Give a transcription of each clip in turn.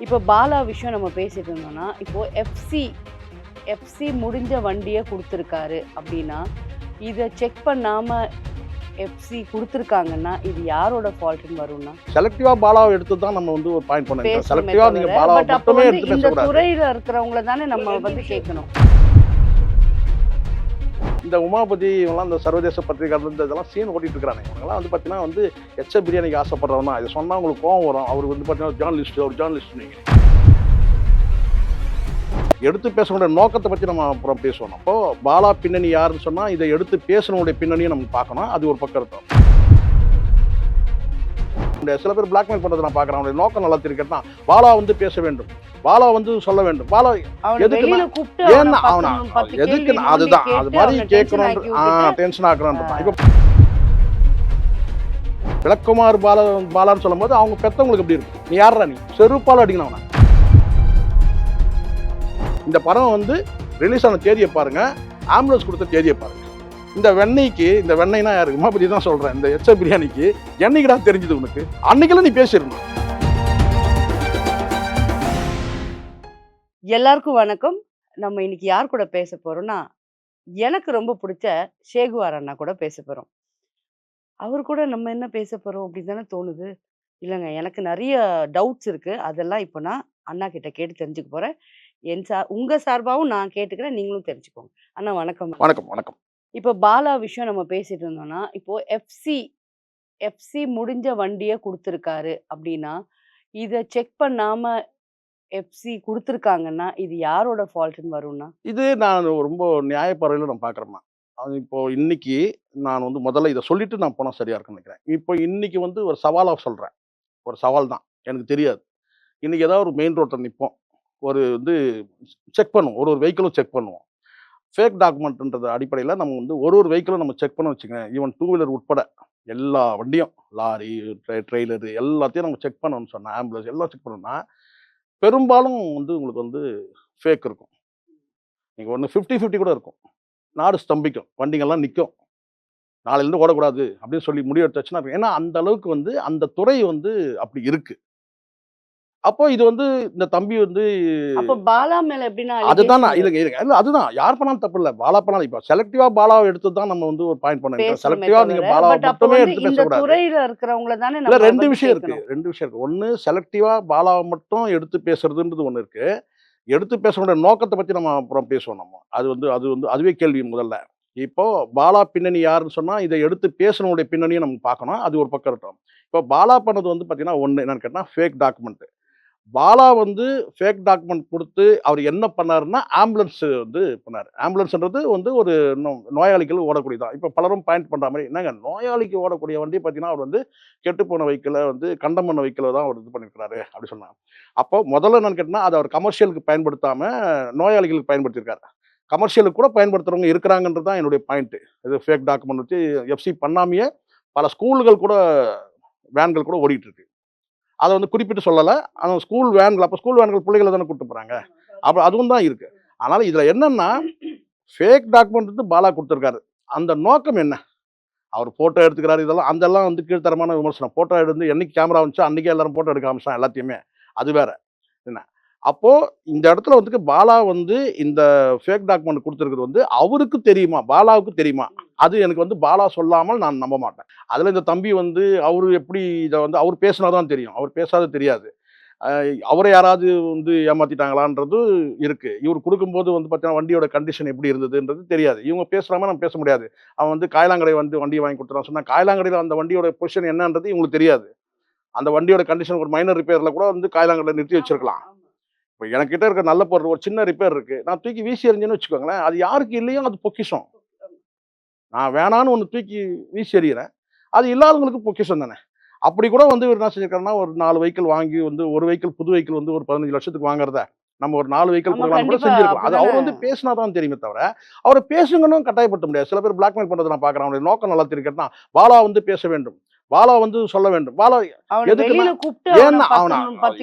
இப்போ பாலா விஷயம் நம்ம பேசிட்டு இருந்தோம்னா இப்போ எஃப்சி எஃப்சி முடிஞ்ச வண்டியை கொடுத்துருக்காரு அப்படின்னா இதை செக் பண்ணாம எஃப்சி கொடுத்துருக்காங்கன்னா இது யாரோட ஃபால்ட்னு வரும்னா? செலக்டிவா பாலாவை எடுத்து தான் நம்ம வந்து ஒரு பாயிண்ட் பண்ண பேசணுமே செலக்டிவா நீங்க பாலாவை மட்டுமே எடுத்து இந்த துறையில இருக்கிறவங்கள தானே நம்ம வந்து கேட்கணும் இந்த உமாபதி இவங்கலாம் இந்த சர்வதேச பத்திரிகைகள் இந்த இதெல்லாம் சீன் ஓட்டிட்டு இருக்கிறாங்க இவங்கெல்லாம் வந்து பார்த்தீங்கன்னா வந்து எச்ச பிரியாணிக்கு ஆசைப்படுறவன் தான். இது சொன்னால் உங்களுக்கு கோவம் வரும். அவருக்கு வந்து பார்த்தீங்கன்னா ஜேர்னலிஸ்ட் ஒரு ஜேர்னலிஸ்ட் நீங்கள் எடுத்து பேசக்கூடிய நோக்கத்தை பற்றி நம்ம அப்புறம் பேசுவோம். அப்போ பாலா பின்னணி யாருன்னு சொன்னால் இதை எடுத்து பேசணுடைய பின்னணியை நம்ம பார்க்கணும். அது ஒரு பக்கம் இருக்கும் சில பேர் பிளாக்மெயில் பண்றதை நான் பார்க்குறேன். அவனுடைய நோக்கம் நல்லா தெரிவிக்கிறதா பாலா வந்து பேச வேண்டும். பாலா வந்து சொல்ல வேண்டும். பாலா அவனை ஏன்னா அவனா எதுக்கு அதுதான். அது மாதிரி கேட்கணும் ஆ டென்ஷன் ஆக்குறான் இப்போ விளக்குமார் பால பாலான்னு சொல்லும்போது அவங்க பெத்தவங்களுக்கு எப்படி இருக்கு நீ யாரா நீ? செருப்பால் அடிக்கணும் அவனை. இந்த படம் வந்து ரிலீஸ் ஆன தேதியை பாருங்க. ஆம்புலன்ஸ் கொடுத்த தேதியை பாருங்க. இந்த வெண்ணெய்க்கு இந்த வெண்ணெய்னா யாரு? உமாபதி தான் சொல்றேன் இந்த எச்ச பிரியாணிக்கு. என்னைக்குடா தெரிஞ்சது உனக்கு? அன்னைக்கெல்லாம் நீ பேசிடணும் எல்லாருக்கும் வணக்கம். நம்ம இன்னைக்கு யார் கூட பேச போறோம்னா எனக்கு ரொம்ப பிடிச்ச ஷேகுவார் அண்ணா கூட பேச போறோம். அவர் கூட நம்ம என்ன பேச போறோம் அப்படின்னு தானே தோணுது. இல்லைங்க எனக்கு நிறைய டவுட்ஸ் இருக்கு. அதெல்லாம் இப்போ நான் அண்ணா கிட்ட கேட்டு தெரிஞ்சுக்க போறேன். என் சார் உங்க சார்பாகவும் நான் கேட்டுக்கிறேன். நீங்களும் தெரிஞ்சுக்கோங்க. அண்ணா வணக்கம். வணக்கம் வணக்கம். இப்போ பாலா விஷயம் நம்ம பேசிட்டு இருந்தோம்னா இப்போ எஃப்சி எஃப்சி முடிஞ்ச வண்டியை கொடுத்துருக்காரு அப்படின்னா இதை செக் பண்ணாம எஃப்சி கொடுத்துருக்காங்கன்னா இது யாரோட ஃபால்ட்னு வரும்னா? இது நான் ரொம்ப நியாயப்பறவையில் நான் பார்க்குறேம்மா. அது இப்போ இன்னைக்கு நான் வந்து முதல்ல இதை சொல்லிட்டு நான் போனால் சரியா இருக்கும்னு நினைக்கிறேன். இப்போ இன்னைக்கு வந்து ஒரு சவாலாக சொல்கிறேன் ஒரு சவால் தான். எனக்கு தெரியாது. இன்னைக்கு ஏதாவது ஒரு மெயின் ரோட்டில் நிற்போம் ஒரு வந்து செக் பண்ணுவோம். ஒரு ஒரு வெஹிக்கிளும் செக் பண்ணுவோம். ஃபேக் டாக்குமெண்ட்ன்றது அடிப்படையில் நம்ம வந்து ஒரு ஒரு வெஹிக்கிளும் நம்ம செக் பண்ண வச்சுக்கோங்க ஈவன் டூ வீலர் உட்பட எல்லா வண்டியும் லாரி ட்ரெய்லரு எல்லாத்தையும் நம்ம செக் பண்ணணும்னு சொன்னால் ஆம்புலன்ஸ் எல்லாம் செக் பண்ணோம்னா பெரும்பாலும் வந்து உங்களுக்கு வந்து ஃபேக் இருக்கும். நீங்கள் ஒன்று ஃபிஃப்டி ஃபிஃப்டி கூட இருக்கும். நாடு ஸ்தம்பிக்கும். வண்டிங்கெல்லாம் நிற்கும் நாளையிலேருந்து ஓடக்கூடாது அப்படின்னு சொல்லி முடிவெடுத்து எடுத்தாச்சுன்னா ஏன்னா அந்த அளவுக்கு வந்து அந்த துறை வந்து அப்படி இருக்குது அப்போ இது வந்து இந்த தம்பி வந்து அப்ப பாலா மேல எப்படின்னா அதுதான் இல்லைங்க இல்லை அதுதான். யார் பண்ணாலும் தப்பு இல்லை. பாலா பண்ணாலும் இப்போ செலக்டிவா பாலாவை எடுத்து தான் நம்ம வந்து ஒரு பாயிண்ட் பண்ண பேசணுமே செலக்டிவா நீங்க அப்ப மட்டுமே எடுத்து துறையில இருக்கிறவங்கள தானே இல்ல ரெண்டு விஷயம் இருக்கு. ரெண்டு விஷயம் இருக்கு. ஒன்று செலக்டிவா பாலாவை மட்டும் எடுத்து பேசுறதுன்றது ஒன்று இருக்கு. எடுத்து பேசக்கூடிய நோக்கத்தை பத்தி நம்ம அப்புறம் பேசுவோம் நம்ம. அது வந்து அது வந்து அதுவே கேள்வி முதல்ல. இப்போ பாலா பின்னணி யாருன்னு சொன்னா இதை எடுத்து பேசணுடைய பின்னணியை நம்ம பார்க்கணும். அது ஒரு பக்கம் இருக்கட்டும். இப்போ பாலா பண்ணது வந்து பார்த்தீங்கன்னா ஒன்று என்னன்னு கேட்டால் ஃபேக் டாக்குமெண்ட் பாலா வந்து ஃபேக் டாக்குமெண்ட் கொடுத்து அவர் என்ன பண்ணாருன்னா ஆம்புலன்ஸ் வந்து பண்ணார். ஆம்புலன்ஸ்ன்றது வந்து ஒரு நோ- நோயாளிகள் ஓடக்கூடியதான் இப்போ பலரும் பாயிண்ட் பண்ணுற மாதிரி என்னங்க நோயாளிக்கு ஓடக்கூடிய வண்டி பார்த்தீங்கன்னா அவர் வந்து கெட்டுப்போன போன வெஹிக்கிளை வந்து கண்டம் பண்ண வெஹிக்கிளை தான் அவர் இது பண்ணியிருக்கிறாரு அப்படி சொன்னாங்க அப்போ முதல்ல என்னன்னு கேட்டால் அதை அவர் கமர்ஷியலுக்கு பயன்படுத்தாமல் நோயாளிகளுக்கு பயன்படுத்தியிருக்காரு. கமர்ஷியலுக்கு கூட பயன்படுத்துறவங்க இருக்கிறாங்கன்றது தான் என்னுடைய பாயிண்ட் இது ஃபேக் டாக்குமெண்ட் வச்சு எஃப்சி பண்ணாமையே பல ஸ்கூல்கள் கூட வேன்கள் கூட ஓடிட்டு இருக்கு. அதை வந்து குறிப்பிட்டு சொல்லலை. அந்த ஸ்கூல் வேன்கள் அப்போ ஸ்கூல் வேன்கள் பிள்ளைகளை தானே கூப்பிட்டு போகிறாங்க அப்போ அதுவும் தான் இருக்குது அதனால் இதில் என்னன்னா ஃபேக் டாக்குமெண்ட் வந்து பாலா கொடுத்துருக்காரு. அந்த நோக்கம் என்ன? அவர் ஃபோட்டோ எடுத்துக்கிறாரு இதெல்லாம். அதெல்லாம் வந்து கீழ்த்தரமான விமர்சனம். ஃபோட்டோ எடுத்து என்னைக்கு கேமரா வந்துச்சோ அன்றைக்கே எல்லாரும் ஃபோட்டோ எடுக்க ஆரம்பிச்சான் எல்லாத்தையுமே. அது வேற. என்ன? அப்போது இந்த இடத்துல வந்து பாலா வந்து இந்த ஃபேக் டாக்குமெண்ட் கொடுத்துருக்குறது வந்து அவருக்கு தெரியுமா? பாலாவுக்கு தெரியுமா? அது எனக்கு வந்து பாலா சொல்லாமல் நான் நம்ப மாட்டேன். அதில் இந்த தம்பி வந்து அவர் எப்படி இதை வந்து அவர் பேசினா தான் தெரியும். அவர் பேசாத தெரியாது. அவரை யாராவது வந்து ஏமாத்திட்டாங்களான்றது இருக்கு. இவர் கொடுக்கும்போது வந்து பார்த்தீங்கன்னா வண்டியோட கண்டிஷன் எப்படி இருந்ததுன்றது தெரியாது. இவங்க பேசுறாம நம்ம பேச முடியாது. அவன் வந்து காயலாங்கடை வந்து வண்டி வாங்கி கொடுத்துறான் சொன்னா காயலாங்கடையில் அந்த வண்டியோட பொசிஷன் என்னன்றது இவங்களுக்கு தெரியாது. அந்த வண்டியோட கண்டிஷன் ஒரு மைனர் ரிப்பேர்ல கூட வந்து காயலாங்கடையில் நிறுத்தி வச்சிருக்கலாம். இப்போ எனக்கிட்ட இருக்க நல்ல பொருள் ஒரு சின்ன ரிப்பேர் இருக்கு. நான் தூக்கி வீசி எறிஞ்சேன்னு வச்சுக்கோங்களேன் அது யாருக்கு இல்லையோ அது பொக்கிஷம். நான் வேணான்னு ஒன்று தூக்கி வீசி எறிகிறேன் அது இல்லாதவங்களுக்கு பொக்கிஷம் தானே. அப்படி கூட வந்து இவர் என்ன செஞ்சிருக்காருன்னா ஒரு நாலு வெஹிக்கிள் வாங்கி வந்து ஒரு வெஹிக்கிள் புது வெஹிக்கிள் வந்து ஒரு பதினஞ்சு லட்சத்துக்கு வாங்குறத நம்ம ஒரு நாலு வெஹிக்கிள் கொடுக்கலாம் கூட கண்டிப்பா. செஞ்சிருக்கலாம். அது அவர் வந்து? பேசினா தான் தெரியுமே தவிர அவரை பேசுங்கன்னு கட்டாயப்படுத்த முடியாது. சில பேர் பிளாக்மெயில் பண்றதை நான் பார்க்குறேன் அவருடைய நோக்கம் நல்லா தெரிவிக்கிறதுனா பாலா வந்து பேச வேண்டும். பாலா வந்து சொல்ல வேண்டும். பாலா அவனை ஏன்னா அவனா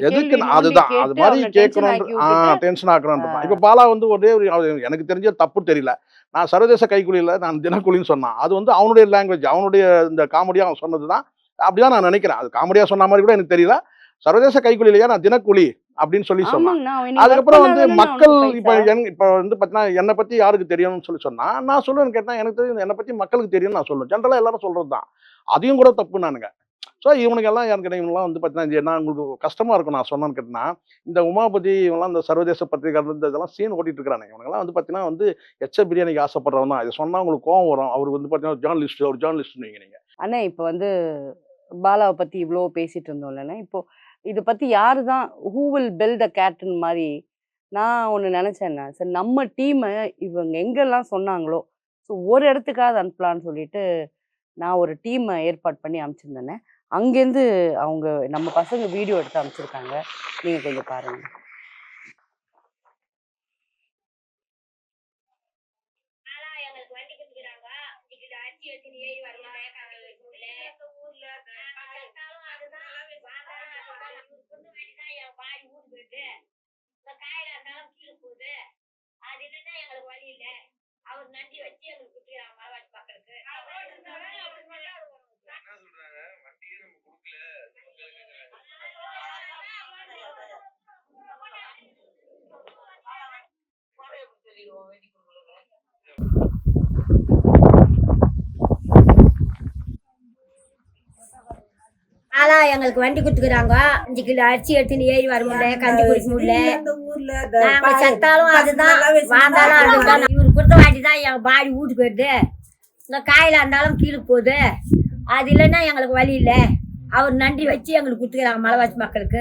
எதுக்கு அதுதான் அது மாதிரி கேட்கணும் விட்டுட்டு, டென்ஷன் ஆக்கணும் ஆ. இப்போ பாலா வந்து ஒரே ஒரு எனக்கு தெரிஞ்ச தப்பு தெரியல. நான் சர்வதேச கைக்கூலியில் நான் தினக்கூலின்னு சொன்னான். அது வந்து அவனுடைய லாங்குவேஜ் அவனுடைய இந்த காமெடியாக அவன் சொன்னது தான் அப்படிதான் நான் நினைக்கிறேன். அது காமெடியாக சொன்ன மாதிரி கூட எனக்கு தெரியல. சர்வதேச கைக்கூலியிலையா நான் தினக்கூலி? அப்படின்னு சொல்லி சொன்னான். work அதுக்கப்புறம் வந்து மக்கள் இப்ப இப்ப வந்து பாத்தீங்கன்னா என்னை பத்தி யாருக்கு தெரியும்னு சொல்லி சொன்னா நான் சொல்லுவேன்னு கேட்டா எனக்கு தெரியும் என்னை பத்தி மக்களுக்கு தெரியும்னு நான் சொல்லுவேன். ஜென்ரலா எல்லாரும் சொல்றதுதான். அதையும் கூட தப்பு நானுங்க ஸோ இவனுக்கு எல்லாம் எனக்கு இவங்கெல்லாம் வந்து பார்த்தீங்கன்னா என்ன உங்களுக்கு கஷ்டமா இருக்கும் நான் சொன்னான்னு கேட்டேன்னா இந்த உமாபதி இவங்கெல்லாம் இந்த சர்வதேச பத்திரிகை இந்த இதெல்லாம் சீன் ஓட்டிட்டு இருக்கிறானுங்க இவங்கெல்லாம் வந்து பார்த்தீங்கன்னா வந்து எச்ச பிரியாணிக்கு ஆசைப்படுறவன் தான். இதை சொன்னா உங்களுக்கு கோவம் வரும். அவர் வந்து பார்த்தீங்கன்னா ஜேர்னலிஸ்ட் ஒரு ஜேர்னலிஸ்ட் நீங்க நீங்க. அண்ணா இப்போ வந்து பாலாவை பத்தி இவ்வளோ பேசிட்டு இருந்தோம் இல்லைண்ணா. இப்போ இதை பற்றி யாரு தான் ஹூ வில் பில்ட் அ கேட்டன் மாதிரி நான் ஒன்று நினச்சேன்னா சரி நம்ம டீமை இவங்க எங்கெல்லாம் சொன்னாங்களோ ஸோ ஒரு இடத்துக்காவது அனுப்பலான்னு சொல்லிட்டு நான் ஒரு டீமை ஏற்பாடு பண்ணி அனுப்பிச்சிருந்தேனே அங்கேருந்து அவங்க நம்ம பசங்க வீடியோ எடுத்து அனுப்பிச்சிருக்காங்க. நீங்கள் கொஞ்சம் பாருங்கள் ஆனா எங்களுக்கு வண்டி கொடுக்குறாங்க இதுல அரிசி வச்சு ஏறி வரலாம் ஊர்ல ஊர்ல கஷ்டம் அதுதான் வாங்கலாம் அதுதான் பொண்ணு வேண்டிதான் என் போயிட்டு இந்த காயில இருந்தாலும் கீழே போகுது. அது இல்லைன்னா எங்களுக்கு வழி இல்ல. அவர் நன்றி வச்சு எங்களுக்கு கொடுக்குறாங்க மலைவாசி மக்களுக்கு என்ன சொல்றாங்க வண்டியே நம்ம கொடுக்கல. மக்களுக்கு ஆனா எங்களுக்கு வண்டி கொடுத்துக்கிறாங்க அஞ்சு கிலோ அரிசி எடுத்துன்னு ஏறி வர முடியல கஞ்சி குடிக்க முடியல நாங்க செத்தாலும் அதுதான் வாழ்ந்தாலும் அதுதான் இவரு கொடுத்த வாட்டி தான் எங்க பாடி வீட்டுக்கு வருது இந்த காயில இருந்தாலும் கீழே போகுது அது இல்லைன்னா எங்களுக்கு வழி இல்லை அவர் நன்றி வச்சு எங்களுக்கு கொடுத்துக்கிறாங்க மலைவாசி மக்களுக்கு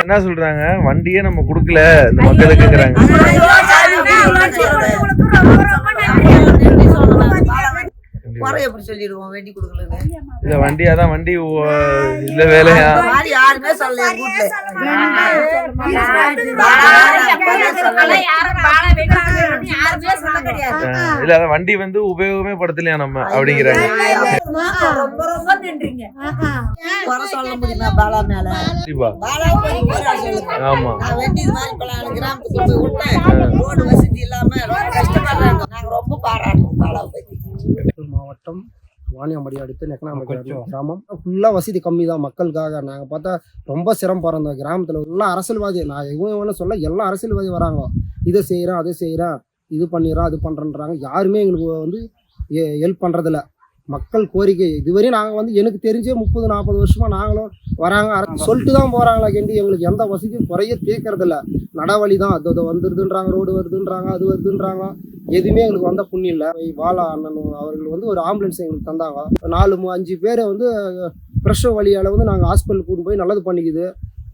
என்ன சொல்றாங்க வண்டியே நம்ம கொடுக்கல இந்த மக்களுக்குங்கிறாங்க குறை எப்படி சொல்லிடுவோம்? வெட்டி கொடுக்கலன்னு இல்ல வண்டியா தான் வண்டி இல்ல வேலையா? மாதிரி யாருமே சொல்லல எங்க வீட்டுல இல்ல அதான் வண்டி வந்து உபயோகமே படுத்தலையா நம்ம அப்படிங்கிறாங்க ரொம்ப ரொம்ப நின்றீங்க. குறை சொல்ல முடியுமா பாலா மேல? பாலா ஆமா. நான் வெட்டி இது மாதிரி பல கிராமத்துக்கு போய் விட்டேன். ரோடு வசதி இல்லாம ரொம்ப கஷ்டப்படுறாங்க. நாங்க ரொம்ப பாராட்டுறோம் பாலாவை பத்தி. திருப்பூர் மாவட்டம் வாணியம்படி அடுத்து நெக்கனாம்பட்டி கிராமம். ஃபுல்லாக வசதி கம்மி தான் மக்களுக்காக. நாங்கள் பார்த்தா ரொம்ப சிரமப்படுறோம் இந்த கிராமத்தில் எல்லாம் அரசியல்வாதி நான் இவங்க இவனு சொல்ல எல்லாம் அரசியல்வாதி வராங்க. இதை செய்கிறேன் அதை செய்கிறேன் இது பண்ணிடுறோம் அது பண்ணுறேன்றாங்க யாருமே எங்களுக்கு வந்து ஹெல்ப் பண்ணுறதில்ல மக்கள் கோரிக்கை இதுவரையும் நாங்கள் வந்து எனக்கு தெரிஞ்சே முப்பது நாற்பது வருஷமாக நாங்களும் வராங்க. சொல்லிட்டு தான் போகிறாங்களா கேண்டி எங்களுக்கு எந்த வசதியும் குறைய கேட்கறதில்ல நடவழி தான் அது அது வந்துடுதுன்றாங்க ரோடு வருதுன்றாங்க அது வருதுன்றாங்க. எதுவுமே எங்களுக்கு வந்த புண்ணியம் இல்லை. பாலா அண்ணன் அவர்கள் வந்து ஒரு ஆம்புலன்ஸ் எங்களுக்கு தந்தாங்க. நாலு அஞ்சு பேரை வந்து பிரஷர் வழியால் வந்து நாங்கள் ஹாஸ்பிட்டல் கூட்டு போய் நல்லது பண்ணிக்குது.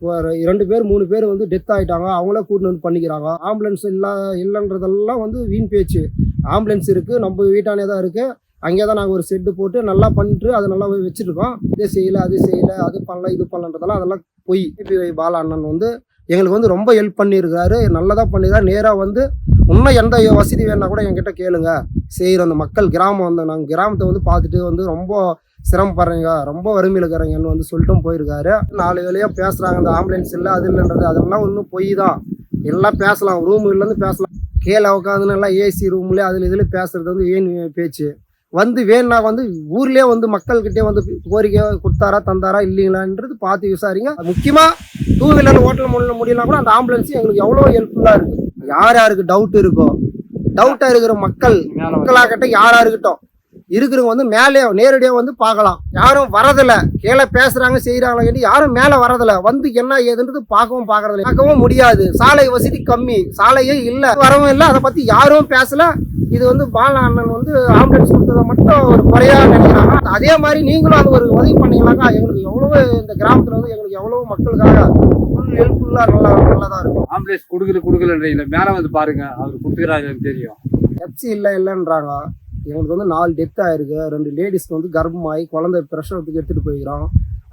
ஒரு ரெண்டு பேர் மூணு பேர் வந்து டெத் ஆகிட்டாங்க அவங்களே கூட்டிட்டு வந்து பண்ணிக்கிறாங்க. ஆம்புலன்ஸ் இல்லை இல்லைன்றதெல்லாம் வந்து வீண் பேச்சு. ஆம்புலன்ஸ் இருக்குது நம்ம வீட்டானே தான் இருக்குது அங்கே தான் நாங்கள் ஒரு செட்டு போட்டு நல்லா பண்ணிட்டு அதை நல்லா வச்சுருக்கோம் இதே செய்யலை அது செய்யலை அது பண்ணல இது பண்ணலன்றதெல்லாம் அதெல்லாம் பொய் பாலா அண்ணன் வந்து எங்களுக்கு வந்து ரொம்ப ஹெல்ப் பண்ணியிருக்காரு நல்லதாக பண்ணியிருக்காரு நேராக வந்து இன்னும் எந்த வசதி வேணா கூட என்கிட்ட கேளுங்க. செய்கிற அந்த மக்கள் கிராமம் வந்து நாங்கள் கிராமத்தை வந்து பார்த்துட்டு வந்து ரொம்ப சிரமப்படுறீங்க ரொம்ப வறுமையில் இருக்கிறீங்கன்னு வந்து சொல்லிட்டும் போயிருக்காரு. நாலு வேலையாக பேசுகிறாங்க அந்த ஆம்புலன்ஸ் இல்லை அது இல்லைன்றது அதெல்லாம் ஒன்றும் பொய் தான். எல்லாம் பேசலாம் ரூம் இல்லைன்னு பேசலாம். கீழே உட்காந்துன்னு எல்லாம் ஏசி ரூம்லேயே அதில் இதில் பேசுறது வந்து ஏன் பேச்சு? வந்து வேணா வந்து ஊர்லேயே வந்து மக்கள்கிட்டே வந்து கோரிக்கை கொடுத்தாரா தந்தாரா இல்லைங்களான்றது பார்த்து விசாரிங்க. முக்கியமாக டூ வீலர் ஓட்டல் முடியல முடியலாம் கூட அந்த ஆம்புலன்ஸ் எங்களுக்கு எவ்வளோ ஹெல்ப்ஃபுல்லாக இருக்குது யார் யாருக்கு டவுட் இருக்கோ டவுட்டாக இருக்கிற மக்கள் மக்களாகட்டும் யாரா இருக்கட்டும் இருக்கிறவங்க வந்து மேலே நேரடியாக வந்து பார்க்கலாம். யாரும் வரதில்ல. கீழே பேசுறாங்க செய்கிறாங்க கேட்டு யாரும் மேலே வரதில்ல. வந்து என்ன ஏதுன்றது பார்க்கவும் பார்க்கறதில்ல. பார்க்கவும் முடியாது. சாலை வசதி கம்மி. சாலையே இல்லை. வரவும் இல்லை. அதை பற்றி யாரும் பேசல. இது வந்து பாலா அண்ணன் வந்து ஆம்புலன்ஸ் கொடுத்ததை மட்டும் ஒரு குறையா நினைக்கிறாங்க. அதே மாதிரி நீங்களும் அது ஒரு உதவி பண்ணீங்கன்னாக்கா எங்களுக்கு எவ்வளவு இந்த கிராமத்தில் வந்து எங்களுக்கு எவ்வளவு மக்களுக்காக ஃபுல் ஹெல்ப்ஃபுல்லாக நல்லா நல்லதாக இருக்கும். ஆம்புலன்ஸ் கொடுக்கல கொடுக்கலன்றீங்களா. மேலே வந்து பாருங்க. அவர் கொடுத்துக்கிறாங்கன்னு தெரியும். எப்சி இல்லை இல்லைன்றாங்க. எங்களுக்கு வந்து நாலு டெத் ஆயிருக்கு. ரெண்டு லேடிஸ்க்கு வந்து கர்ப்பமாகி குழந்தை பிரசவத்துக்கு எடுத்துகிட்டு போய்க்கிறோம்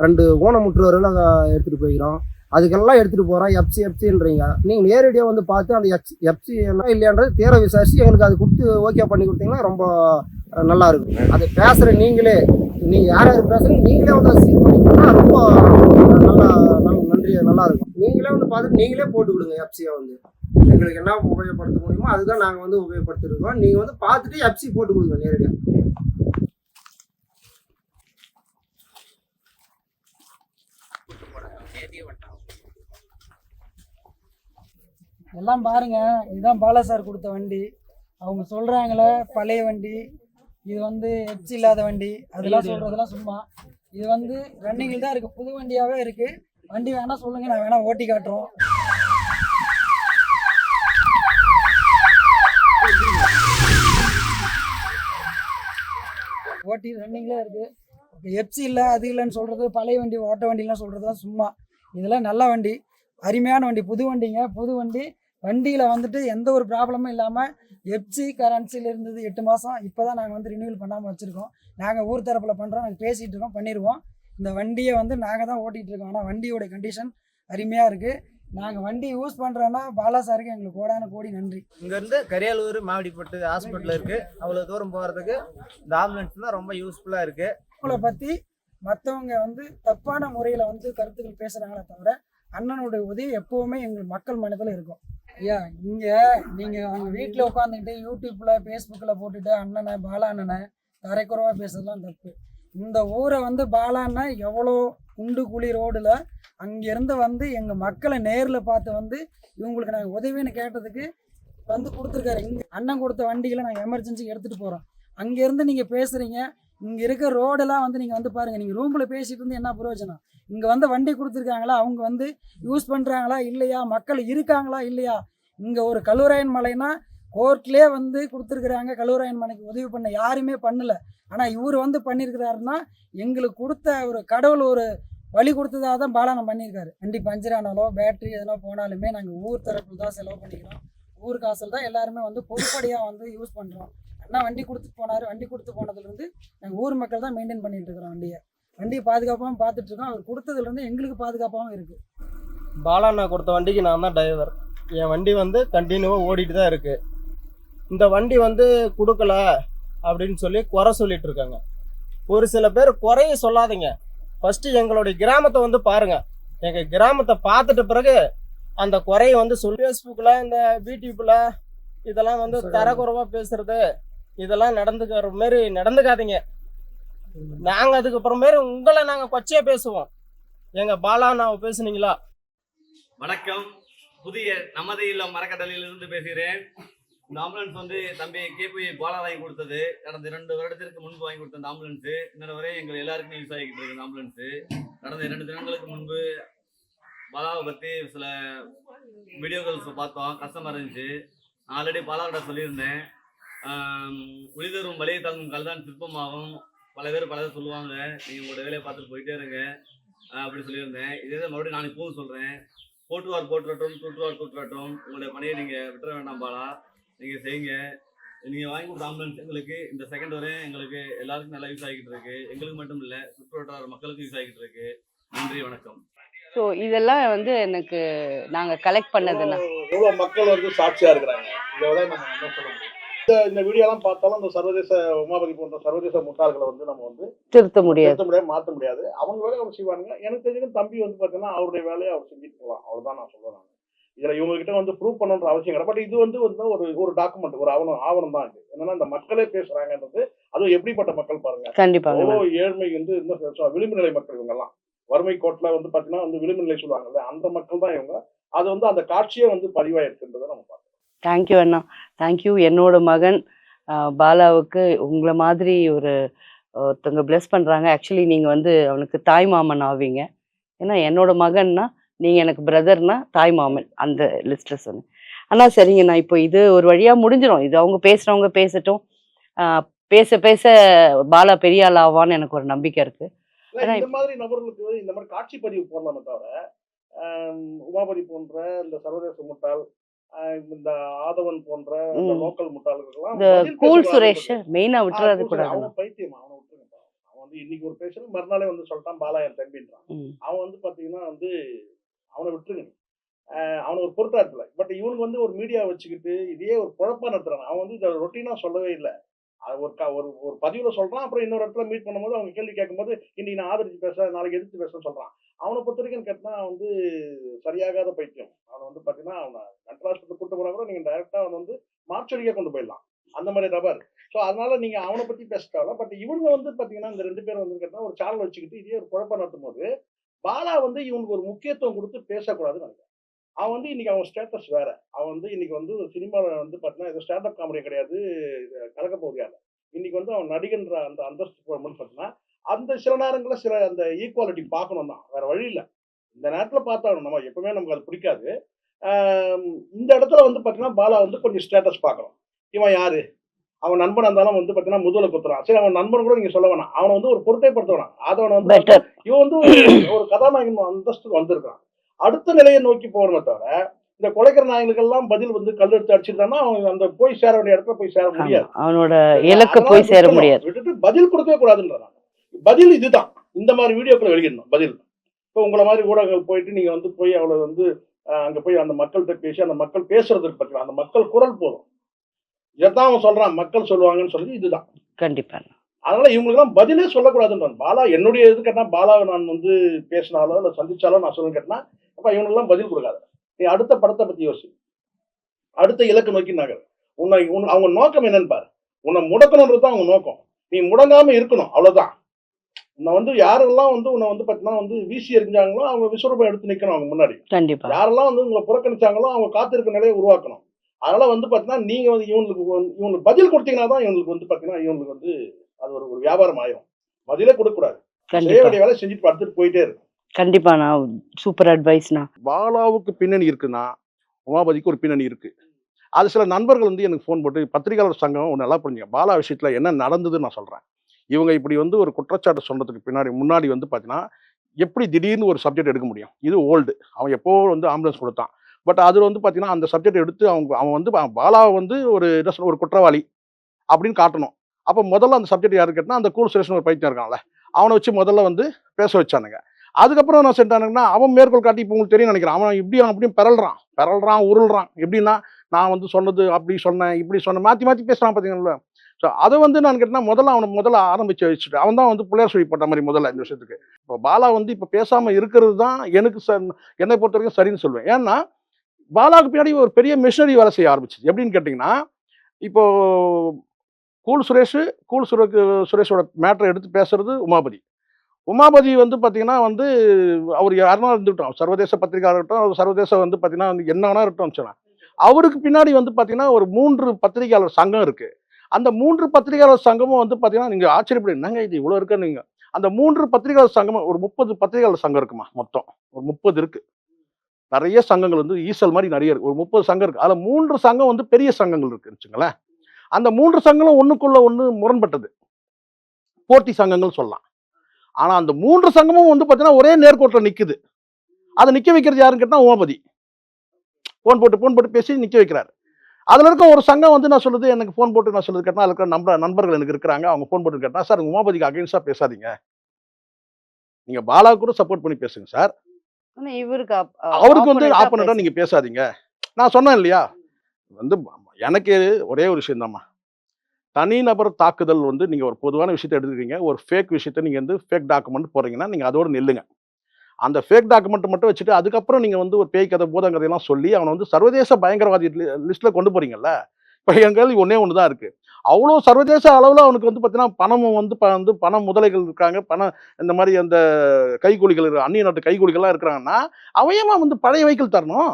ரெண்டு ஊனமுற்றோரெல்லாம் எடுத்துகிட்டு போய்க்கிறோம் அதுக்கெல்லாம் எடுத்துகிட்டு போகிறோம் எப்சி எப்சின்றீங்க நீங்கள் நேரடியாக வந்து பார்த்து அந்த எப்சி எப்சி என்ன இல்லையான்றது தேர விசாரிச்சு எங்களுக்கு அது கொடுத்து ஓகே பண்ணி கொடுத்தீங்கன்னா ரொம்ப நல்லா இருக்கும். அது பேசுகிற நீங்களே நீங்கள் யார் யார் பேசுகிறீங்க நீங்களே வந்து போட்டிங்கன்னா ரொம்ப நல்லா நன்றி நல்லா இருக்கும். நீங்களே வந்து பார்த்துட்டு நீங்களே போட்டு கொடுங்க எஃப்சியை வந்து. எங்களுக்கு என்ன உபயோகப்படுத்த முடியுமோ அதுதான் நாங்கள் வந்து உபயோகப்படுத்திருக்கோம். நீங்கள் வந்து பார்த்துட்டு எப்சி போட்டு கொடுங்க நேரடியாக எல்லாம் பாருங்க. இதுதான் பாலா சார் கொடுத்த வண்டி. அவங்க சொல்றாங்களே பழைய வண்டி. இது வந்து எப்சி இல்லாத வண்டி. அதெல்லாம் சொல்றதெல்லாம் சும்மா. இது வந்து ரன்னிங்கில் தான் இருக்கு. புது வண்டியாவே இருக்கு. வண்டி வேணா சொல்லுங்க நான் வேணா ஓட்டி காட்டுறோம். ஓட்டி ரன்னிங்ல இருக்கு. எப்சி இல்லை அது இல்லைன்னு சொல்றது பழைய வண்டி ஓட்ட வண்டிலாம் சொல்றதுலாம் சும்மா. இதெல்லாம் நல்ல வண்டி. அருமையான வண்டி. புது வண்டிங்க புது வண்டி. வண்டியில் வந்துட்டு எந்த ஒரு ப்ராப்ளமும் இல்லாமல் எப்சி கரன்சியில் இருந்தது எட்டு மாதம் இப்போ தான் நாங்கள் வந்து ரினியூவல் பண்ணாமல் வச்சுருக்கோம். நாங்கள் ஊர் தரப்பில் பண்ணுறோம் நாங்கள் பேசிகிட்டு இருக்கோம். பண்ணிடுவோம் இந்த வண்டியை வந்து நாங்கள் தான் ஓட்டிகிட்டு இருக்கோம். ஆனால் வண்டியோட கண்டிஷன் அருமையாக இருக்குது நாங்கள் வண்டி யூஸ் பண்ணுறோன்னா பாலா சாருக்கு எங்களுக்கு கோடான கோடி நன்றி. இங்கேருந்து கரியாலூர் மாவடிப்பட்டு ஹாஸ்பிட்டல் இருக்குது அவ்வளோ தூரம் போகிறதுக்கு இந்த ஆம்புலன்ஸ் தான் ரொம்ப யூஸ்ஃபுல்லாக இருக்குது உங்களை பற்றி மற்றவங்க வந்து தப்பான முறையில் வந்து கருத்துக்கள் பேசுகிறாங்களே தவிர அண்ணனுடைய உதவி எப்போவுமே எங்கள் மக்கள் மனதில் இருக்கும். ஐயா இங்கே நீங்கள் அவங்க வீட்டில் உட்காந்துக்கிட்டு யூடியூப்பில் ஃபேஸ்புக்கில் போட்டுட்டு அண்ணனை பாலா அண்ணனை தரைக்குறவாக பேசுறதுலாம் தப்பு. இந்த ஊரை வந்து பாலா எவ்வளோ குண்டு குழி ரோடில் அங்கேருந்து வந்து எங்கள் மக்களை நேரில் பார்த்து வந்து இவங்களுக்கு நாங்கள் உதவின்னு கேட்டதுக்கு வந்து கொடுத்துருக்காரு. இங்கே அண்ணன் கொடுத்த வண்டிகளை நாங்கள் எமர்ஜென்சிக்கு எடுத்துகிட்டு போகிறோம் அங்கேருந்து நீங்கள் பேசுகிறீங்க இங்கே இருக்க ரோடெல்லாம் வந்து நீங்கள் வந்து பாருங்கள் நீங்கள் ரூமில் பேசிட்டு இருந்து என்ன பிரயோஜனம்? இங்கே வந்து வண்டி கொடுத்துருக்காங்களா? அவங்க வந்து யூஸ் பண்ணுறாங்களா இல்லையா? மக்கள் இருக்காங்களா? இல்லையா? இங்கே ஒரு கல்லூராயன் மலைனா கோர்ட்லேயே வந்து கொடுத்துருக்குறாங்க. கல்லூராயன் மலைக்கு உதவி பண்ண யாருமே பண்ணல. ஆனால் இவர் வந்து பண்ணியிருக்கிறாருன்னா எங்களுக்கு கொடுத்த ஒரு கடவுள் ஒரு வழி கொடுத்ததாக தான் பாலானம் பண்ணியிருக்காரு. வண்டி பஞ்சர் ஆனாலோ பேட்டரி இதெல்லாம் போனாலுமே நாங்கள் ஊர் தரப்பு தான் செலவு பண்ணிக்கிறோம். ஊர் காசில் தான் எல்லாருமே வந்து பொறுப்படியாக வந்து யூஸ் பண்ணுறோம் அண்ணா வண்டி கொடுத்துட்டு போனார். வண்டி கொடுத்து போனதுலேருந்து நாங்கள் ஊர் மக்கள் தான் மெயின்டைன் பண்ணிட்டு இருக்கிறோம் வண்டியை. வண்டியை பாதுகாப்பாகவும் பார்த்துட்டு இருக்கோம். அவர் கொடுத்ததுலேருந்து எங்களுக்கு பாதுகாப்பாகவும் இருக்குது பாலாண்ணா கொடுத்த வண்டிக்கு நான் தான் டிரைவர் என் வண்டி வந்து கண்டினியூவாக ஓடிட்டு தான் இருக்கு. இந்த வண்டி வந்து கொடுக்கல அப்படின்னு சொல்லி குறை சொல்லிட்டு இருக்காங்க. ஒரு சில பேர் குறைய சொல்லாதீங்க. ஃபர்ஸ்ட் எங்களுடைய கிராமத்தை வந்து பாருங்க. எங்கள் கிராமத்தை பார்த்துட்ட பிறகு அந்த குறைய வந்து சொல்லி ஃபேஸ்புக்கில் இந்த யூடியூப்பில் இதெல்லாம் வந்து தரக்குறைவாக பேசுறது. இதெல்லாம் நடந்துக்கிற மாரி நடந்துக்காதீங்க. நாங்கள் அதுக்கப்புறமேரு உங்களை நாங்கள் கொச்சையாக பேசுவோம். எங்கள் நான் பேசுனீங்களா? வணக்கம். புதிய நமது இல்லம் மரக்கடலில் இருந்து பேசுகிறேன். இந்த ஆம்புலன்ஸ் வந்து தம்பி கேபி பாலா வாங்கி கொடுத்தது. கடந்த இரண்டு வருடத்திற்கு முன்பு வாங்கி கொடுத்த அந்த ஆம்புலன்ஸ் இன்னொரு வரை எங்கள் எல்லாருக்குமே யூஸ் ஆகிக்கிட்டு இருக்கு இந்த ஆம்புலன்ஸ் கடந்த இரண்டு தினங்களுக்கு முன்பு பாலாவை பற்றி சில வீடியோக்கள் பார்த்தோம். கஷ்டமாக இருந்துச்சு. ஆல்ரெடி பாலாவிட சொல்லியிருந்தேன். ஆம், உளிதரும் வழியை தாங்கும் கல்தான் சிற்பமாகும். பல பேர் பல பேர் சொல்லுவாங்க நீங்கள் உங்களோட வேலையை பார்த்துட்டு போயிட்டே இருங்க. அப்படி சொல்லியிருந்தேன். இதே தான் மறுபடியும் நான் இப்பவும் சொல்கிறேன் போட்டுவார் போட்டுறட்டும் தூட்டுவார் தூட்டுறட்டும் உங்களுடைய பணியை நீங்கள் விட்டுற வேண்டாம் பாலா. நீங்கள் செய்யுங்க. நீங்கள் வாங்கி கொடுத்த ஆம்புலன்ஸ் எங்களுக்கு இந்த செகண்ட் வரையும் எங்களுக்கு எல்லாருக்கும் நல்லா யூஸ் ஆகிட்டு இருக்கு. எங்களுக்கு மட்டும் இல்லை சுற்றுவட்டார மக்களுக்கும் யூஸ் ஆகிட்டு இருக்கு. நன்றி வணக்கம். ஸோ இதெல்லாம் வந்து எனக்கு நாங்கள் கலெக்ட் பண்ணதுன்னா எவ்வளவு மக்கள் வந்து சாட்சியா இருக்கிறாங்க. இதை விட நம்ம என்ன சொல்ல முடியும்? இந்த இந்த வீடியோலாம் பார்த்தாலும் இந்த சர்வதேச உமாபதி போன்ற சர்வதேச முட்டாள்களை வந்து நம்ம வந்து திருத்த முடியாது. திருத்த முடியாது மாற்ற முடியாது. அவங்க வேலையை அவர் செய்வானுங்க. எனக்கு தெரிஞ்சு தம்பி வந்து பார்த்தீங்கன்னா அவருடைய வேலையை அவர் செஞ்சுட்டு போகலாம் அவ்வளவுதான் நான் சொல்றேன் நான். இதுல இவங்க கிட்ட வந்து ப்ரூவ் பண்ணணுன்ற அவசியம் கிடையாது. பட் இது வந்து வந்து ஒரு ஒரு டாக்குமெண்ட் ஒரு ஆவணம் ஆவணம் தான் இது. என்னன்னா இந்த மக்களே பேசுறாங்கன்றது அதுவும் எப்படிப்பட்ட மக்கள் பாருங்க. எவ்வளோ ஏழ்மை வந்து விளிம்பு நிலை மக்கள் இவங்கெல்லாம். வறுமை கோட்டில் வந்து பார்த்தீங்கன்னா வந்து விளிம்பு நிலை சொல்லுவாங்கல்ல அந்த மக்கள் தான் இவங்க. அது வந்து அந்த காட்சியே வந்து பதிவாயிருக்குன்றதை நம்ம பார்க்கணும். தேங்க்யூ அண்ணா. தேங்க்யூ என்னோட மகன் பாலாவுக்கு உங்களை மாதிரி ஒரு ஒருத்தவங்க ப்ளெஸ் பண்ணுறாங்க ஆக்சுவலி நீங்கள் வந்து அவனுக்கு தாய் மாமன் ஆவீங்க. ஏன்னா என்னோட மகன்னா நீங்கள் எனக்கு பிரதர்னா தாய் மாமன். அந்த லிஸ்ட்டில் சொன்னேன். அண்ணா சரிங்கண்ணா இப்போ இது ஒரு வழியாக முடிஞ்சிடும் இது அவங்க பேசுகிறவங்க பேசட்டும். பேச பேச பாலா பெரிய ஆள் ஆவான்னு எனக்கு ஒரு நம்பிக்கை ஆனா இந்த மாதிரி நபர்களுக்கு இந்த மாதிரி காட்சி பதிவு போடலாமே தவிர உமாபதி போன்ற இந்த சர்வதேச முட்டாள் இந்த ஆதவன் போன்ற. லோக்கல் பதில் கூல். சுரேஷ் ஆ, விட்டுறது அவன் பைத்தியம்? அவனை விட்டுருங்க. அவன் வந்து இன்னைக்கு ஒரு பேசுறது மறுநாளே வந்து சொல்லிட்டான் பாலா என் தம்பின்றான் அவன் வந்து பாத்தீங்கன்னா வந்து அவனை விட்டுருங்க அவனை ஒரு பொருட்டாத்துல பட் இவனுக்கு வந்து ஒரு மீடியா வச்சுக்கிட்டு இதே ஒரு குழப்பம் நடத்துறான். அவன் வந்து இதை ரொட்டீனா சொல்லவே இல்லை. ஒரு க- ஒரு ஒரு பதிவில் சொல்கிறான் அப்புறம் இன்னொரு இடத்துல மீட் பண்ணும்போது அவங்க கேள்வி கேட்கும்போது இன்னைக்கு நான் ஆதரிச்சு பேச நாளைக்கு எதிர்த்து பேசுறேன்னு சொல்கிறான் அவனை பொறுத்த வரைக்கும் கேட்டால் அவன் வந்து சரியாகாத பைத்தியம். அவனை வந்து பார்த்தீங்கன்னா அவனை மென்டல் ஹாஸ்பிட்டல் கூட்டு போனா கூட நீங்கள் டைரெக்டாக அவன் வந்து மார்ச்சடிக்கே கொண்டு போயிடலாம். அந்த மாதிரி ரபர் ஸோ அதனால நீங்கள் அவனை பற்றி பேசிட்டால பட் இவங்க வந்து பார்த்தீங்கன்னா இந்த ரெண்டு பேரும் வந்து கேட்டால் ஒரு சேனல் வச்சுக்கிட்டு இதே ஒரு குழப்பம் நடத்தும் போது பாலா வந்து இவனுக்கு ஒரு முக்கியத்துவம் கொடுத்து பேசக்கூடாதுன்னு நினைக்கிறேன். அவன் வந்து இன்னைக்கு அவன் ஸ்டேட்டஸ் வேற. அவன் வந்து இன்னைக்கு வந்து சினிமாவில் வந்து பார்த்தீங்கன்னா இது ஸ்டாண்டப் காமெடி கிடையாது கலக்க போகிறாரு இன்னைக்கு வந்து அவன் நடிகன்ற அந்த அந்தஸ்து போகும்போது பார்த்தீங்கன்னா அந்த சில நேரங்களில் சில அந்த ஈக்குவாலிட்டி பார்க்கணும் தான். வேற வழி இல்லை. இந்த நேரத்தில் பார்த்தாலும் நம்ம எப்பவுமே நமக்கு அது பிடிக்காது. இந்த இடத்துல வந்து பார்த்தீங்கன்னா பாலா வந்து கொஞ்சம் ஸ்டேட்டஸ் பார்க்கணும். இவன் யாரு? அவன் நண்பன் இருந்தாலும் வந்து பார்த்தீங்கன்னா முதுகுல குத்துறான். சரி அவன் நண்பன் கூட நீங்க சொல்ல வேணாம். அவனை வந்து ஒரு பொருட்டைப்படுத்த வேணாம் அதவனை வந்து இவன் வந்து ஒரு- ஒரு கதாநாயகன் அந்தஸ்துக்கு வந்திருக்கான் அடுத்த நிலையை நோக்கி போகணுமே தவிர இந்த கொலைக்கிற நாயகனுக்கெல்லாம் பதில் வந்து கல் எடுத்து அடிச்சிருந்தான்னா அவன் அந்த போய் சேர வேண்டிய இடத்துல போய் சேர முடியாது. அவனோட இலக்கு போய் சேர. முடியாது. விட்டுட்டு பதில் கொடுக்கவே கூடாதுன்றாங்க பதில் இதுதான். இந்த மாதிரி வீடியோக்களை வெளியிடணும் பதில். இப்போ உங்களை மாதிரி ஊடகங்கள் போயிட்டு நீங்க வந்து போய் அவளை வந்து அங்க போய் அந்த மக்கள்கிட்ட பேசி அந்த மக்கள் பேசுறதுக்கு பற்றி அந்த மக்கள் குரல் போதும். இதைத்தான் அவன் சொல்றான் மக்கள் சொல்லுவாங்கன்னு சொல்லி இதுதான். கண்டிப்பா. அதனால இவங்களுக்குலாம் பதிலே சொல்லக்கூடாதுன்றான் பாலா என்னுடைய இது கேட்டா பாலாவை நான் வந்து பேசினாலோ இல்லை சந்திச்சாலோ நான் சொல்லுன்னு கேட்டேன்னா அப்ப இவனுக்கெல்லாம் பதில் கொடுக்காத. நீ அடுத்த படத்தை பத்தி யோசி. அடுத்த இலக்கு நோக்கி நகர். உன்னை உன் அவங்க நோக்கம் என்னன்னு பாரு. உன்னை முடக்கணுன்றது தான் அவங்க நோக்கம். நீ முடங்காம இருக்கணும் அவ்வளவுதான். உன்னை வந்து யாரெல்லாம் வந்து உன்னை வந்து பார்த்தீங்கன்னா வந்து வீசி எறிஞ்சாங்களோ அவங்க விஸ்வரூபம் எடுத்து நிக்கணும் அவங்க முன்னாடி. கண்டிப்பா. யாரெல்லாம் வந்து உங்களை புறக்கணிச்சாங்களோ அவங்க காத்திருக்க நிலையை உருவாக்கணும். அதனால வந்து பார்த்தீங்கன்னா நீங்க வந்து இவங்களுக்கு இவங்களுக்கு பதில் கொடுத்தீங்கன்னா தான் இவங்களுக்கு வந்து பார்த்தீங்கன்னா இவங்களுக்கு வந்து அது ஒரு ஒரு வியாபாரம் ஆயிரும். பதிலே கொடுக்கக்கூடாது. செய்ய வேண்டிய வேலை செஞ்சுட்டு படுத்துட்டு போயிட்டே இருக்கு கண்டிப்பா நான் சூப்பர் அட்வைஸ்ண்ணா பாலாவுக்கு பின்னணி இருக்குன்னா உமாபதிக்கு ஒரு பின்னணி இருக்கு. அது சில நண்பர்கள் வந்து எனக்கு ஃபோன் போட்டு பத்திரிகையாளர் சங்கம் ஒன்று நல்லா புரிஞ்சுங்க. பாலா விஷயத்துல என்ன நடந்ததுன்னு நான் சொல்றேன். இவங்க இப்படி வந்து ஒரு குற்றச்சாட்டு சொன்னதுக்கு பின்னாடி முன்னாடி வந்து பார்த்தீங்கன்னா எப்படி திடீர்னு ஒரு சப்ஜெக்ட் எடுக்க முடியும்? இது ஓல்டு அவன் எப்போ வந்து ஆம்புலன்ஸ் கொடுத்தான். பட் அது வந்து பார்த்தீங்கன்னா அந்த சப்ஜெக்ட் எடுத்து அவங்க அவன் வந்து பாலாவை வந்து ஒரு என்ன சொல்ல ஒரு குற்றவாளி அப்படின்னு காட்டணும். அப்போ முதல்ல அந்த சப்ஜெக்ட் யாரு கேட்டால் அந்த கூல் சுரேஷன் ஒரு பைத்தியம் இருக்கான்ல அவனை வச்சு முதல்ல வந்து பேச வச்சானுங்க. அதுக்கப்புறம் என்ன செஞ்சானுங்கன்னா அவன் மேற்கோள் காட்டி இப்போ உங்களுக்கு தெரியும் நினைக்கிறான். அவன் இப்படியும் அப்படியும் பெறல்றான். பெறல்றான் உருள்றான். எப்படின்னா நான் வந்து சொன்னது அப்படி சொன்னேன் இப்படி சொன்னேன் மாற்றி மாற்றி பேசுகிறான் பார்த்தீங்களா ஸோ அதை வந்து நான் கேட்டேன்னா முதல்ல அவனை முதல்ல ஆரம்பிச்சு வச்சுட்டு அவன் தான் வந்து பிள்ளையார் சொல்லி போட்ட மாதிரி முதல்ல இந்த விஷயத்துக்கு. இப்போ பாலா வந்து இப்போ பேசாமல் இருக்கிறது தான் எனக்கு ச என்னை பொறுத்த வரைக்கும் சரின்னு சொல்லுவேன் ஏன்னா பாலாவுக்கு பின்னாடி ஒரு பெரிய மிஷினரி வேலை செய்ய ஆரம்பிச்சிது. எப்படின்னு கேட்டிங்கன்னா இப்போது கூல் சுரேஷ் கூல் சுரேஷ் சுரேஷோட மேட்டரை எடுத்து பேசுறது உமாபதி. உமாபதி வந்து பார்த்தீங்கன்னா வந்து அவர் யாருனா இருந்துட்டோம். சர்வதேச பத்திரிகையாளர் இருக்கட்டும் அவர் சர்வதேச வந்து பார்த்தீங்கன்னா வந்து என்ன வேணா இருக்கட்டும் சொன்னேன் அவருக்கு பின்னாடி வந்து பார்த்தீங்கன்னா ஒரு மூன்று பத்திரிகையாளர் சங்கம் இருக்குது அந்த மூன்று பத்திரிகையாளர் சங்கமும் வந்து பார்த்தீங்கன்னா நீங்கள் ஆச்சரியப்படி என்னங்க இது இவ்வளோ இருக்குன்னு நீங்கள் அந்த மூன்று பத்திரிகையாளர் சங்கமும் ஒரு முப்பது பத்திரிகையாளர் சங்கம் இருக்குமா? மொத்தம். ஒரு முப்பது இருக்குது நிறைய சங்கங்கள் வந்து ஈசல் மாதிரி நிறைய இருக்குது ஒரு முப்பது சங்கம் இருக்குது அதில் மூன்று சங்கம் வந்து பெரிய சங்கங்கள் இருக்குன்னு வச்சுங்களேன். அந்த மூன்று சங்கங்களும் ஒண்ணுக்குள்ள ஒண்ணு முரண்பட்டது. போட்டி சங்கங்கள் சொல்லலாம். ஆனா அந்த மூன்று சங்கமும் வந்து பார்த்தீங்கன்னா ஒரே நேர்கோட்டில் நிக்குது. அதை நிக்க வைக்கிறது யாருன்னு கேட்டா உமாபதி. ஃபோன் போட்டு ஃபோன் போட்டு பேசி நிக்க வைக்கிறாரு. அதுல இருக்க ஒரு சங்கம் வந்து நான் சொல்லுது எனக்கு ஃபோன் போட்டு நான் சொல்லுது கேட்டா அதுல இருக்கிற நண்பர் நண்பர்கள் எனக்கு இருக்கிறாங்க. அவங்க ஃபோன் போட்டு கேட்டா சார் உமாபதிக்கு அகைன்ஸ்டா பேசாதீங்க. நீங்க பாலா கூட சப்போர்ட் பண்ணி பேசுங்க சார். இவருக்கு அவருக்கு வந்து opponent-ஆ ஆப்பனண்டா பேச- நீங்க பேசாதீங்க. நான் சொன்னேன் இல்லையா? வந்து எனக்கு ஒரே ஒரு விஷயந்தாம்மா. தனிநபர் தாக்குதல் வந்து நீங்கள் ஒரு பொதுவான விஷயத்தை எடுத்துக்கிறீங்க ஒரு ஃபேக் விஷயத்தை நீங்கள் வந்து ஃபேக் டாக்குமெண்ட் போடுறீங்கன்னா நீங்கள் அதோட நில்லுங்க. அந்த ஃபேக் டாக்குமெண்ட் மட்டும் வச்சுட்டு அதுக்கப்புறம் நீங்கள் வந்து ஒரு பேய் கதை பூதம் கதையெல்லாம் சொல்லி அவனை வந்து சர்வதேச பயங்கரவாதி லிஸ்ட்டில் கொண்டு போகிறீங்கல்ல இப்போ என் கேள்வி ஒன்று தான் இருக்குது அவ்வளோ சர்வதேச அளவில் அவனுக்கு வந்து பார்த்தீங்கன்னா பணமும் வந்து ப- வந்து பண முதலைகள் இருக்காங்க. பணம் இந்த மாதிரி அந்த கைகூலிகள் அந்நிய நாட்டு கைகூலிகள்லாம் இருக்கிறாங்கன்னா அவன் வந்து பழைய வைக்கல் தரணும்?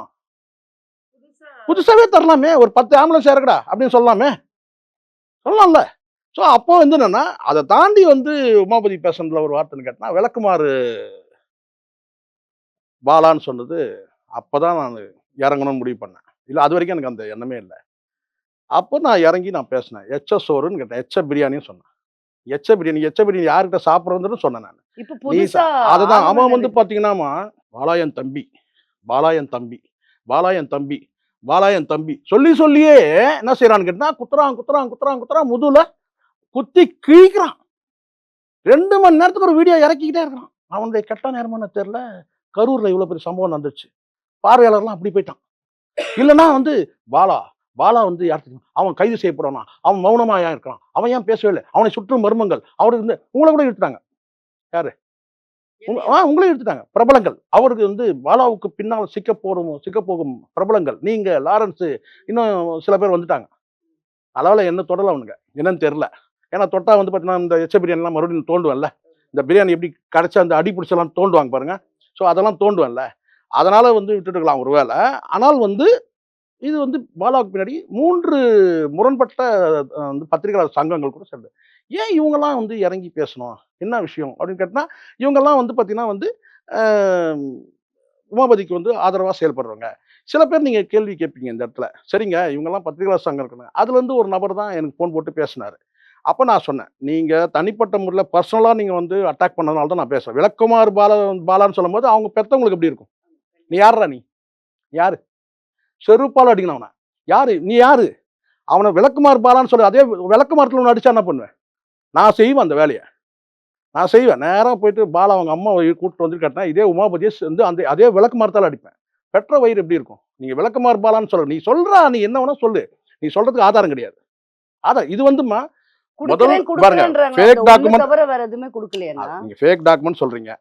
புதுசாவே தரலாமே ஒரு பத்து ஆம்புலன்ஸ் இறக்குடா அப்படின்னு சொல்லலாமே சொல்லலாம்ல ஸோ அப்போ வந்து என்னன்னா அதை தாண்டி வந்து உமாபதி பேசுனதுல ஒரு வார்த்தைன்னு கேட்டா விளக்குமாறு பாலான்னு சொன்னது அப்பதான் நான் இறங்கணும்னு முடிவு பண்ணேன். இல்லை அது வரைக்கும் எனக்கு அந்த எண்ணமே இல்லை. அப்போ நான் இறங்கி நான் பேசினேன். எச்ச சோறுன்னு கேட்டேன். எச்ச பிரியாணின்னு சொன்னேன். எச்ச பிரியாணி எச்ச பிரியாணி யார்கிட்ட சாப்பிட்றதுன்னு சொன்னேன் நான். அதுதான் அவன் வந்து பாத்தீங்கன்னாமா பாலாயன் தம்பி பாலாயன் தம்பி பாலாயன் தம்பி. பாலாயன் தம்பி. சொல்லி சொல்லியே என்ன செய்யறான்னு கேட்டா குத்துறான் குத்துறான் குத்துறான் குத்துறான் முதுல குத்தி கிழிக்கிறான். ரெண்டு மணி நேரத்துக்கு ஒரு வீடியோ இறக்கிக்கிட்டே இருக்கிறான். அவனுடைய கெட்ட நேரமான தெரியல? கரூர்ல இவ்வளவு பெரிய சம்பவம் நடந்துச்சு. பார்வையாளர்லாம் அப்படி போயிட்டான். இல்லைன்னா வந்து பாலா பாலா வந்து யாருக்கு அவன் கைது செய்யப்படணும் அவன் மௌனமா ஏன் இருக்கான்? அவன் ஏன் பேசவே இல்லை? அவனை சுற்றும் மர்மங்கள். அவருக்கு வந்து உங்களை கூட இழுத்துட்டாங்க. யாரு? ஆ உங்களையும் எடுத்துட்டாங்க. பிரபலங்கள். அவருக்கு வந்து பாலாவுக்கு பின்னால் சிக்க போகும் சிக்க போகும் பிரபலங்கள். நீங்க லாரன்ஸ் இன்னும் சில பேர் வந்துட்டாங்க. அளவில் என்ன தொடல அவனுங்க? என்னன்னு தெரியல ஏன்னா தொட்டா வந்து பார்த்தீங்கன்னா இந்த எச்ச பிரியாணிலாம் மறுபடியும் தோண்டுவேன்ல. இந்த பிரியாணி எப்படி கடைச்சா அந்த அடி பிடிச்செல்லாம் தோண்டுவாங்க பாருங்க. ஸோ அதெல்லாம் தோண்டுவேன்ல. அதனால வந்து விட்டுட்டுருக்கலாம் ஒருவேளை ஆனால் வந்து இது வந்து பாலாவுக்கு பின்னாடி மூன்று முரண்பட்ட வந்து பத்திரிகையாளர் சங்கங்கள் கூட சேர்ந்து ஏன் இவங்கெல்லாம் வந்து இறங்கி பேசணும்? என்ன விஷயம்? அப்படின்னு கேட்டால் இவங்கெல்லாம் வந்து பார்த்தீங்கன்னா வந்து உமாபதிக்கு வந்து ஆதரவாக செயல்படுறவங்க. சில பேர் நீங்கள் கேள்வி கேட்பீங்க இந்த இடத்துல. சரிங்க இவங்கெல்லாம் பத்திரிகையாளர் சங்கம் இருக்கணும் அதுலேருந்து ஒரு நபர் தான் எனக்கு ஃபோன் போட்டு பேசினார். அப்போ நான் சொன்னேன் நீங்கள் தனிப்பட்ட முறையில் பர்சனலாக நீங்கள் வந்து அட்டாக் பண்ணதுனால தான் நான் பேசுகிறேன் விளக்குமார் பாலா பாலான்னு சொல்லும்போது அவங்க பெற்றவங்களுக்கு எப்படி இருக்கும்? நீ யாருடா நீ? யார்? செருப்பால் அடிக்கணும் அவனை. யார்? நீ யார்? அவனை விளக்குமார் பாலான்னு சொல்லி அதே விளக்குமாரத்தில் ஒன்று அடித்தா என்ன பண்ணுவேன் நான் செய்வேன் அந்த வேலையை. நான் செய்வேன். நேராக போயிட்டு பாலா அவங்க அம்மா கூப்பிட்டு வந்து கேட்டேன் இதே உமாபதியை வந்து அந்த அதே விளக்குமாரத்தால் அடிப்பேன். பெற்ற வயிறு எப்படி இருக்கும்? நீங்கள் விளக்குமார் பாலான்னு சொல்ல நீ சொல்றா நீ என்ன வேணா சொல்லு. நீ சொல்றதுக்கு ஆதாரம் கிடையாது. ஆதாரம் இது வந்துமா பாருங்க, குடுக்கலையா நீங்க ஃபேக் டாக்குமெண்ட் சொல்றீங்க.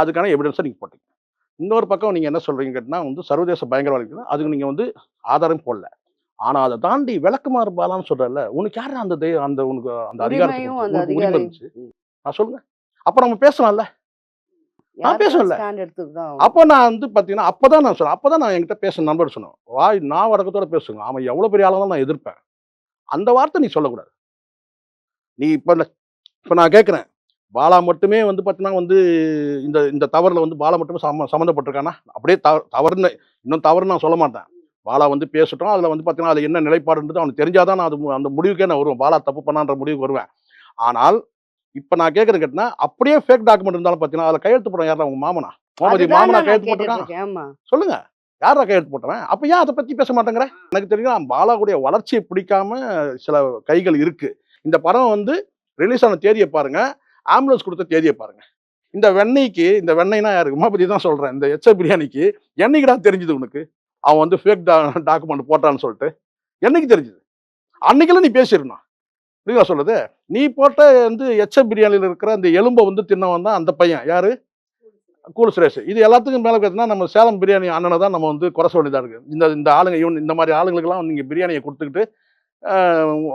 அதுக்கான எவிடன்ஸை நீங்க போட்டீங்க. இன்னொரு பக்கம் நீங்க என்ன சொல்றீங்க கேட்டினா வந்து சர்வதேச பயங்கரவாதிகள் அதுக்கு நீங்க வந்து ஆதாரம் போடல. ஆனா அதை தாண்டி விளக்குமாறு பாலான்னு சொல்றல உனக்கு யாரு அந்த தை- அந்த உனக்கு அந்த அதிகாரம் இருந்துச்சு? நான் சொல்லுங்க. அப்ப நம்ம பேசலாம்ல. நான் பேசல. அப்போ நான் வந்து பார்த்தீங்கன்னா அப்பதான் நான் சொன்னேன் அப்பதான் நான் என்கிட்ட பேச நண்பர் சொன்னேன். வாய் நான் வடக்கத்தோட பேசுங்க. அவன் எவ்வளவு பெரிய ஆளாக நான் எதிர்ப்பேன். அந்த வார்த்தை நீ சொல்லக்கூடாது. நீ இப்போ இப்போ நான் கேட்குறேன் பாலா மட்டுமே வந்து பார்த்தீங்கன்னா வந்து இந்த இந்த தவறில் வந்து பாலா மட்டுமே சம சம்மந்தப்பட்டிருக்கானா? அப்படியே தவ தவறுன்னு இன்னும் தவறு நான் சொல்ல மாட்டேன். பாலா வந்து பேசட்டும். அதில் வந்து பார்த்தீங்கன்னா அது என்ன நிலைப்பாடுன்றது அவனுக்கு தெரிஞ்சாதான் நான் அது அந்த முடிவுக்கே நான் வருவேன். பாலா தப்பு பண்ணான்ற முடிவுக்கு வருவேன். ஆனால் இப்போ நான் கேட்குறது கேட்டினா அப்படியே ஃபேக் டாக்குமெண்ட் இருந்தாலும் பார்த்தீங்கன்னா அதில் கையெழுத்து போட யாரா உங்க மாமனா? மோமதி மாமனா கையெழுத்து போட்டிருக்கான். சொல்லுங்க. யாரா கையெழுத்து போட்டவன்? அப்ப ஏன் அதை பத்தி பேச மாட்டேங்கிற? எனக்கு தெரியும் பாலாவுடைய வளர்ச்சியை பிடிக்காம சில கைகள் இருக்கு. இந்த படம் வந்து ரிலீஸ் ஆன தேதியை பாருங்க. ஆம்புலன்ஸ் கொடுத்த தேதியை பாருங்க. இந்த வெண்ணெய்க்கு இந்த வெண்ணெய்னா யாரு? உமாபதி தான் சொல்றேன். இந்த எச்ச பிரியாணிக்கு என்னைக்குடா தெரிஞ்சது உனக்கு? அவன் வந்து ஃபேக் டாக்குமெண்ட் போட்டான்னு சொல்லிட்டு என்னைக்கு தெரிஞ்சுது? அன்னைக்கெல்லாம் நீ பேசிடணும் புரியுதா சொல்லுது நீ போட்ட வந்து எச்ச பிரியாணியில் இருக்கிற அந்த எலும்பை வந்து தின்னவன் தான் அந்த பையன். யாரு? கூல் சுரேஷ். இது எல்லாத்துக்கும் மேலே பார்த்தீங்கன்னா நம்ம சேலம் பிரியாணி அண்ணனை தான் நம்ம வந்து குறை வேண்டியதாக இருக்குது இந்த இந்த ஆளுங்க இவன் இந்த மாதிரி ஆளுங்களுக்கெல்லாம் நீங்கள் பிரியாணியை கொடுத்துக்கிட்டு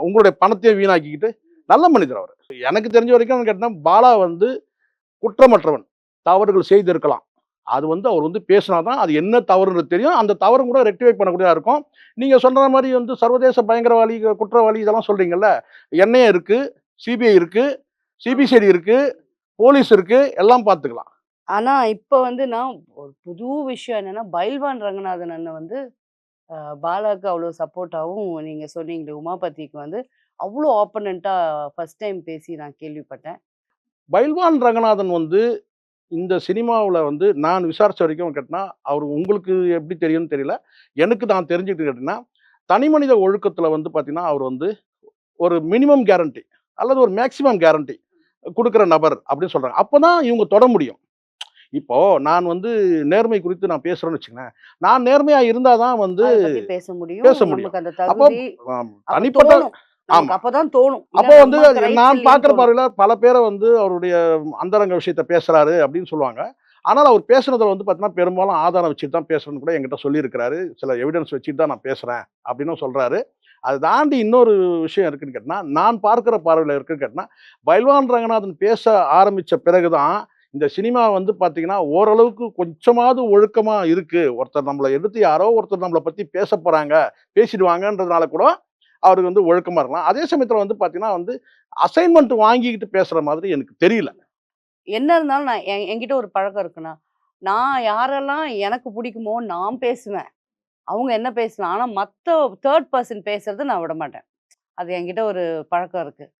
உங்களுடைய பணத்தையும் வீணாக்கிக்கிட்டு நல்ல மனிதர் அவர். எனக்கு தெரிஞ்ச வரைக்கும் கேட்டால் பாலா வந்து குற்றமற்றவன். தவறுகள் செய்திருக்கலாம். அது வந்து அவர் வந்து பேசினா தான் அது என்ன தவறுன்றது தெரியும். அந்த தவறு கூட ரெக்டிஃபை பண்ணக்கூடியதாக இருக்கும். நீங்கள் சொல்கிற மாதிரி வந்து சர்வதேச பயங்கரவாதி குற்றவாளி இதெல்லாம் சொல்கிறீங்கல்ல என்ஐஏ இருக்குது சிபிஐ இருக்குது சிபிசிஐடி இருக்குது போலீஸ் இருக்குது எல்லாம் பார்த்துக்கலாம். ஆனா இப்ப வந்து நான் ஒரு புது விஷயம் என்னன்னா பைல்வான் ரங்கநாதன் அண்ணன் வந்து அஹ், பாலாக்கு அவ்வளோ சப்போர்ட்டாகவும் நீங்க சொன்னீங்களே உமாபதிக்கு வந்து அவ்வளோ ஆப்பனண்டா ஃபர்ஸ்ட் டைம் பேசி நான் கேள்விப்பட்டேன். பைல்வான் ரங்கநாதன் வந்து இந்த சினிமாவில் வந்து நான் விசாரிச்ச வரைக்கும் கேட்டினா அவர் உங்களுக்கு எப்படி தெரியும்னு தெரியல. எனக்கு நான் தெரிஞ்சுக்கிட்டு கேட்டினா தனி மனித ஒழுக்கத்தில் வந்து பார்த்தீங்கன்னா அவர் வந்து ஒரு மினிமம் கேரண்டி அல்லது ஒரு மேக்சிமம் கேரண்டி கொடுக்குற நபர் அப்படின்னு சொல்கிறாங்க அப்போ தான் இவங்க தொட முடியும். இப்போ நான் வந்து நேர்மை குறித்து நான் பேசுறேன்னு வச்சுக்கோங்களேன். நான் நேர்மையா இருந்தாதான் வந்து அதை பத்தி பேச முடியும். பேச முடியும். அப்போ தனிப்பட்ட. அப்பதான் தோணும். அப்போ வந்து நான் தோணும். பார்வையில பல பேரை வந்து அவருடைய அந்தரங்க விஷயத்த பேசுறாரு அப்படின்னு சொல்லுவாங்க. ஆனால் அவர் பேசுனதுல வந்து பார்த்தீங்கன்னா பெரும்பாலும் ஆதாரம் வச்சுட்டு தான் பேசுறேன்னு கூட என்கிட்ட சொல்லியிருக்கிறாரு. சில எவிடன்ஸ் வச்சுட்டு தான் நான் பேசுறேன் அப்படின்னு சொல்றாரு. அதை தாண்டி இன்னொரு விஷயம் இருக்குன்னு கேட்டினா நான் பார்க்குற பார்வையில் இருக்குன்னு கேட்டினா பைல்வான் ரங்கநாதன் பேச ஆரம்பிச்ச பிறகுதான் இந்த சினிமா வந்து பார்த்தீங்கன்னா ஓரளவுக்கு கொஞ்சமாவது ஒழுக்கமா இருக்கு. ஒருத்தர் நம்மளை எடுத்து யாரோ ஒருத்தர் நம்மளை பத்தி பேச போறாங்க பேசிடுவாங்கன்றதுனால கூட அவருக்கு வந்து ஒழுக்கமாக இருக்கலாம். அதே சமயத்தில் வந்து பார்த்தீங்கன்னா வந்து அசைன்மெண்ட் வாங்கிக்கிட்டு பேசுகிற மாதிரி எனக்கு தெரியல. என்ன இருந்தாலும் நான் என்கிட்ட ஒரு பழக்கம் இருக்குண்ணா. நான் யாரெல்லாம் எனக்கு பிடிக்குமோ நான் பேசுவேன். அவங்க என்ன பேசலாம்? ஆனால் மற்ற தேர்ட் பர்சன் பேசுறது நான் விட மாட்டேன். அது என்கிட்ட ஒரு பழக்கம் இருக்குது